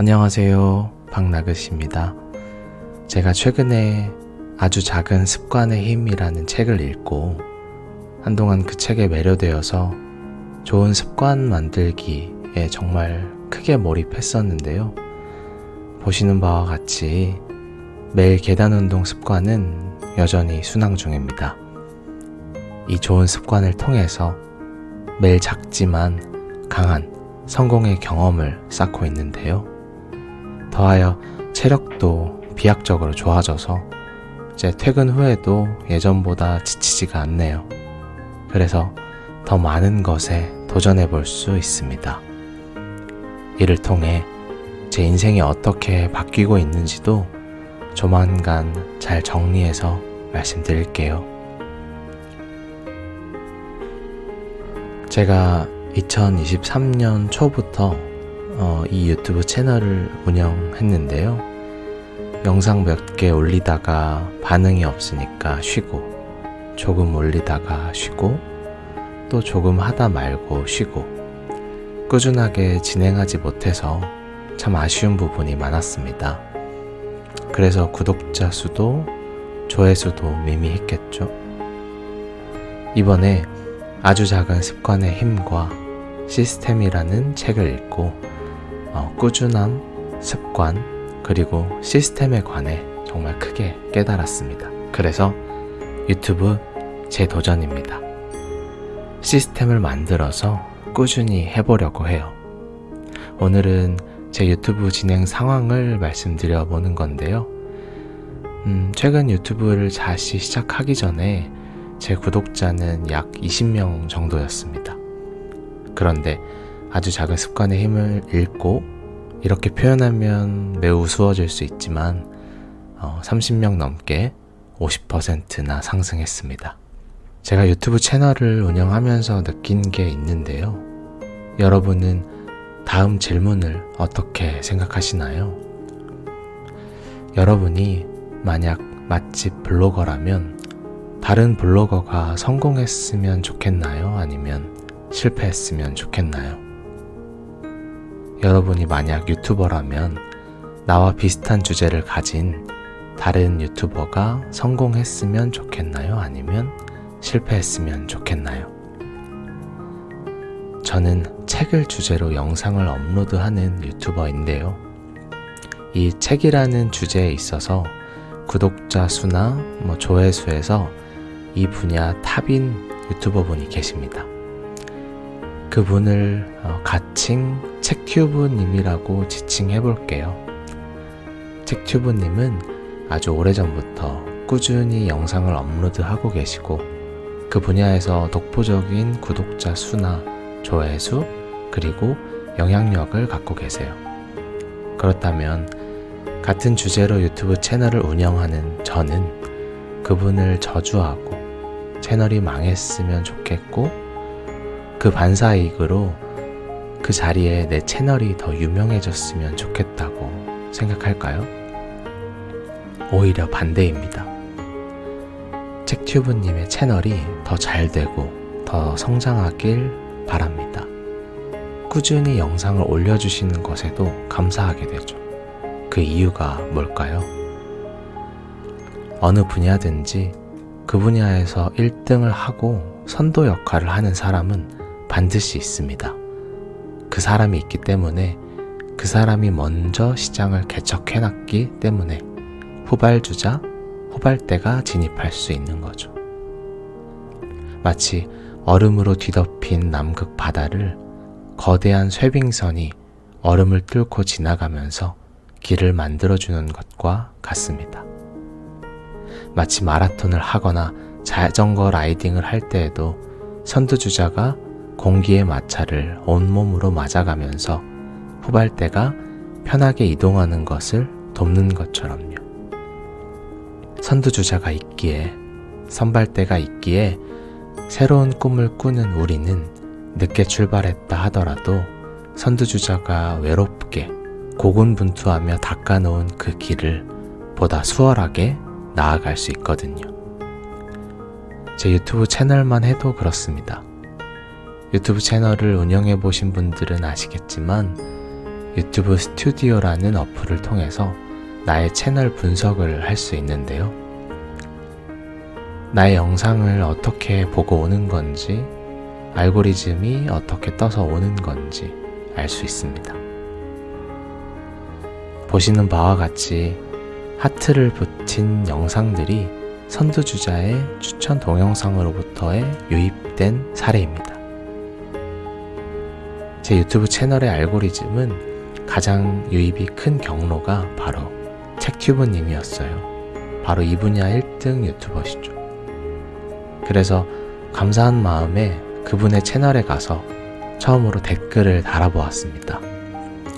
안녕하세요. 박나긋입니다. 제가 최근에 아주 작은 습관의 힘이라는 책을 읽고 한동안 그 책에 매료되어서 좋은 습관 만들기에 정말 크게 몰입했었는데요. 보시는 바와 같이 매일 계단 운동 습관은 여전히 순항 중입니다. 이 좋은 습관을 통해서 매일 작지만 강한 성공의 경험을 쌓고 있는데요. 더하여 체력도 비약적으로 좋아져서 제 퇴근 후에도 예전보다 지치지가 않네요. 그래서 더 많은 것에 도전해 볼 수 있습니다. 이를 통해 제 인생이 어떻게 바뀌고 있는지도 조만간 잘 정리해서 말씀드릴게요. 제가 2023년 초부터 어, 이 유튜브 채널을 운영했는데요. 영상 몇 개 올리다가 반응이 없으니까 쉬고, 조금 올리다가 쉬고, 또 조금 하다 말고 쉬고, 꾸준하게 진행하지 못해서 참 아쉬운 부분이 많았습니다. 그래서 구독자 수도 조회수도 미미했겠죠. 이번에 아주 작은 습관의 힘과 시스템이라는 책을 읽고 어, 꾸준함, 습관, 그리고 시스템에 관해 정말 크게 깨달았습니다. 그래서 유튜브 제 도전입니다. 시스템을 만들어서 꾸준히 해보려고 해요. 오늘은 제 유튜브 진행 상황을 말씀드려 보는 건데요. 음, 최근 유튜브를 다시 시작하기 전에 제 구독자는 약 20명 정도였습니다. 그런데 아주 작은 습관의 힘을 잃고 이렇게 표현하면 매우 우스워질 수 있지만 어, 30명 넘게 50%나 상승했습니다. 제가 유튜브 채널을 운영하면서 느낀 게 있는데요. 여러분은 다음 질문을 어떻게 생각하시나요? 여러분이 만약 맛집 블로거라면 다른 블로거가 성공했으면 좋겠나요? 아니면 실패했으면 좋겠나요? 여러분이 만약 유튜버라면 나와 비슷한 주제를 가진 다른 유튜버가 성공했으면 좋겠나요? 아니면 실패했으면 좋겠나요? 저는 책을 주제로 영상을 업로드하는 유튜버인데요. 이 책이라는 주제에 있어서 구독자 수나 뭐 조회수에서 이 분야 탑인 유튜버 분이 계십니다. 그분을 어, 가칭 책튜브님이라고 지칭해 볼게요. 책튜브님은 아주 오래전부터 꾸준히 영상을 업로드하고 계시고 그 분야에서 독보적인 구독자 수나 조회수 그리고 영향력을 갖고 계세요. 그렇다면 같은 주제로 유튜브 채널을 운영하는 저는 그분을 저주하고 채널이 망했으면 좋겠고 그 반사이익으로 그 자리에 내 채널이 더 유명해졌으면 좋겠다고 생각할까요? 오히려 반대입니다. 책튜브님의 채널이 더 잘 되고 더 성장하길 바랍니다. 꾸준히 영상을 올려주시는 것에도 감사하게 되죠. 그 이유가 뭘까요? 어느 분야든지 그 분야에서 1등을 하고 선도 역할을 하는 사람은 반드시 있습니다. 그 사람이 있기 때문에 그 사람이 먼저 시장을 개척해놨기 때문에 후발주자, 후발대가 진입할 수 있는 거죠. 마치 얼음으로 뒤덮인 남극 바다를 거대한 쇠빙선이 얼음을 뚫고 지나가면서 길을 만들어주는 것과 같습니다. 마치 마라톤을 하거나 자전거 라이딩을 할 때에도 선두주자가 공기의 마찰을 온몸으로 맞아가면서 후발대가 편하게 이동하는 것을 돕는 것처럼요. 선두주자가 있기에, 선발대가 있기에 새로운 꿈을 꾸는 우리는 늦게 출발했다 하더라도 선두주자가 외롭게 고군분투하며 닦아놓은 그 길을 보다 수월하게 나아갈 수 있거든요. 제 유튜브 채널만 해도 그렇습니다. 유튜브 채널을 운영해 보신 분들은 아시겠지만 유튜브 스튜디오라는 어플을 통해서 나의 채널 분석을 할 수 있는데요. 나의 영상을 어떻게 보고 오는 건지, 알고리즘이 어떻게 떠서 오는 건지 알 수 있습니다. 보시는 바와 같이 하트를 붙인 영상들이 선두주자의 추천 동영상으로부터의 유입된 사례입니다. 제 유튜브 채널의 알고리즘은 가장 유입이 큰 경로가 바로 책튜브님이었어요. 바로 이 분야 1등 유튜버시죠. 그래서 감사한 마음에 그분의 채널에 가서 처음으로 댓글을 달아보았습니다.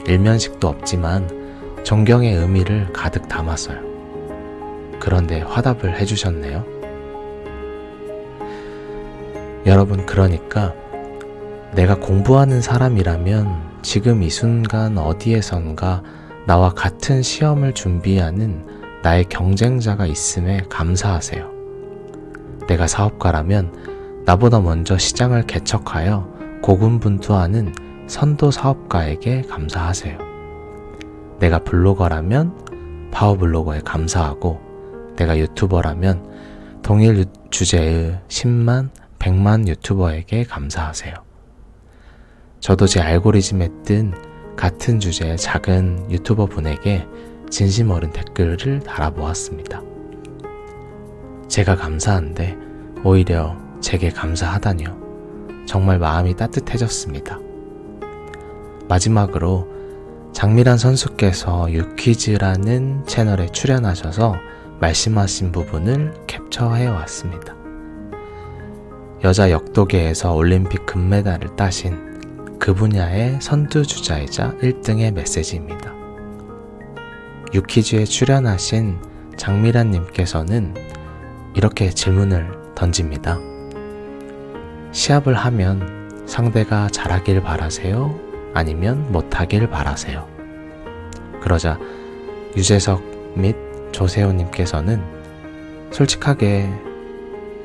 일면식도 없지만 존경의 의미를 가득 담았어요. 그런데 화답을 해주셨네요. 여러분, 그러니까 내가 공부하는 사람이라면 지금 이 순간 어디에선가 나와 같은 시험을 준비하는 나의 경쟁자가 있음에 감사하세요. 내가 사업가라면 나보다 먼저 시장을 개척하여 고군분투하는 선도 사업가에게 감사하세요. 내가 블로거라면 파워블로거에 감사하고 내가 유튜버라면 동일 주제의 10만, 100만 유튜버에게 감사하세요. 저도 제 알고리즘에 뜬 같은 주제의 작은 유튜버 분에게 진심 어린 댓글을 달아보았습니다. 제가 감사한데 오히려 제게 감사하다니요. 정말 마음이 따뜻해졌습니다. 마지막으로 장미란 선수께서 유퀴즈라는 채널에 출연하셔서 말씀하신 부분을 캡처해 왔습니다. 여자 역도계에서 올림픽 금메달을 따신 그 분야의 선두주자이자 1등의 메시지입니다. 유퀴즈에 출연하신 장미란님께서는 이렇게 질문을 던집니다. 시합을 하면 상대가 잘하길 바라세요? 아니면 못하길 바라세요? 그러자 유재석 및 조세호님께서는 솔직하게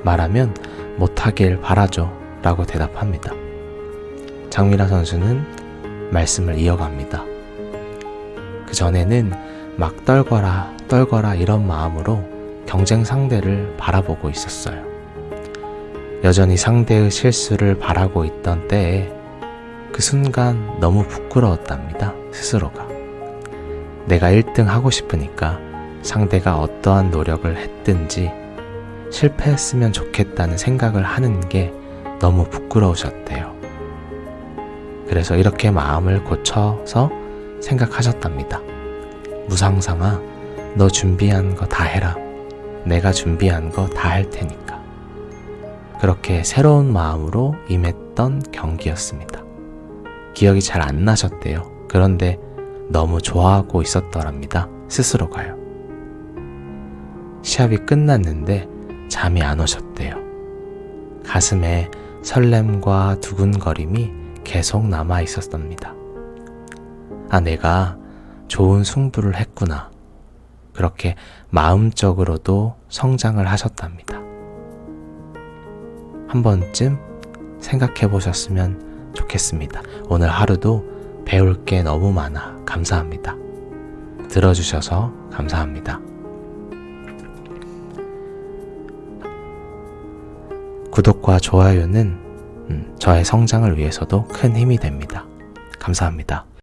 말하면 못하길 바라죠 라고 대답합니다. 장미라 선수는 말씀을 이어갑니다. 그 전에는 막 떨거라, 떨거라 이런 마음으로 경쟁 상대를 바라보고 있었어요. 여전히 상대의 실수를 바라고 있던 때에 그 순간 너무 부끄러웠답니다. 스스로가. 내가 1등 하고 싶으니까 상대가 어떠한 노력을 했든지 실패했으면 좋겠다는 생각을 하는 게 너무 부끄러우셨대요. 그래서 이렇게 마음을 고쳐서 생각하셨답니다. 무상상아, 너 준비한 거 다 해라. 내가 준비한 거 다 할 테니까. 그렇게 새로운 마음으로 임했던 경기였습니다. 기억이 잘 안 나셨대요. 그런데 너무 좋아하고 있었더랍니다. 스스로가요. 시합이 끝났는데 잠이 안 오셨대요. 가슴에 설렘과 두근거림이 계속 남아 있었답니다. 아, 내가 좋은 승부를 했구나. 그렇게 마음적으로도 성장을 하셨답니다. 한 번쯤 생각해 보셨으면 좋겠습니다. 오늘 하루도 배울 게 너무 많아 감사합니다. 들어주셔서 감사합니다. 구독과 좋아요는 음, 저의 성장을 위해서도 큰 힘이 됩니다. 감사합니다.